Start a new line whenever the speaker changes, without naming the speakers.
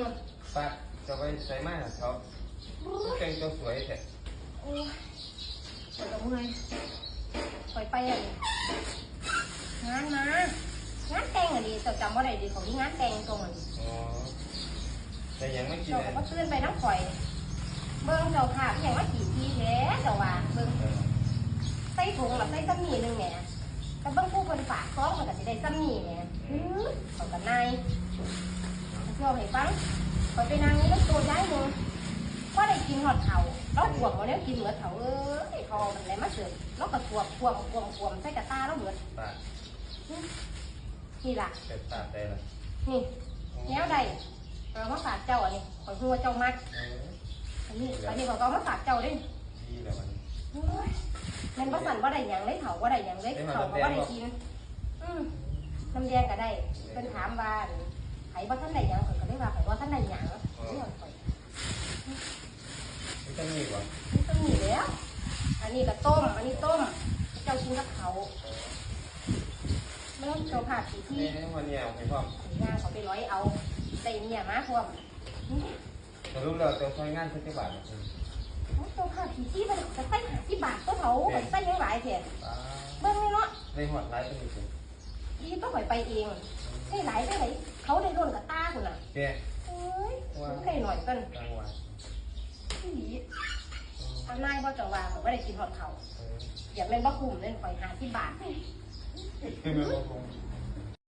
อืม
ปากจะไปใส่มากเขาแต่งตัวสวยแต่
โอ้ยปวดเมื่อยปล่อยไปอะดิงานมางานแต่งอะดิเจ้าจำว่าไรดีของที่งานแต่งตรงอะดิ
อ๋อแต่ยังไม่กิน
เจ้า
เลย
ก็เตือนไปน้ำข่อย เบิ่งเจ้าค่ะพี่ยังว่ากี่ทีแท้เจ้าว่าเบิ่ง
เออ
ใส่ถุงหรือใส่ซ้ำนี่หนึงแหมแต่เบิ่งผู้คนฝากท้องมันก็สิได้ซ้ำนี่แหมอื้อของกันนาย เที่ยวให้ฟังคอยไปนั่งนี่แล้วตัวย้ายมึงว่าได้กินหอดเขาแล้วขวบมาแล้วกินเหมือนเขาเอ้ยเขามันอะไรมาเสิร์ฟแล้วก็ขวบขวบขวบขวบใส่กระตาแล้วเหมือน
ปาก
นี่ล่ะ
เสร็จปากได้ละ
นี่แนวใดเรามาฝากเจ้าอันนี้ขอยหัวเจ้ามัก
อั
นนี้อันนี้ขอยก็เอามาฝากเจ้าด้
ดีแล้วมัน
โอ้ยแมันบ่สั่นว่าได้ยังเลยเถาว่าได้ยังเลยเถาว่าได้กินน้ำแดงก็ได้เป็นถามว่า ไผบ่ท่านได้หยังข่อยก็เลยว่าไผบ่ท่านได้หยังนี่มันข่อย
ไม่ต้องมีวะ
นี่ต้องมีแล้ว อันนี้ก็ต้ม อันนี้ต้ม เจ้ากินกับเขาไม่ต้องโชว์ภาพสีที่
นี่วันนี้เอาไปพร้อม
งานเขาไปร้อยเอาได้เนี่ยมาพวกนี่
สรุปแล้วตัวซอยงานเพื่อนบาทนะ
โชว์ภาพสีที่มันจะใส่หาที่บาทก็เขาไปใส่ยังหลายเถีย
ป้า
เบิ่งนี่เนาะ
ในหัวร้ายเป็นยังไง
ที่ต้องข่อยไปเองได้หลายได้ไหน เขาได้ร่นกับตาคุณน่ะ
เจ๊
เอ้ยได้หน่อยกัน
กลางวัน
ที่ดีทำนายบ่จังว่าผมไม่ได้กินหอดเขา
เออ
อย่าเป็นบ่คุ้มเล่นข่อยหาที่บาท
คือมันคง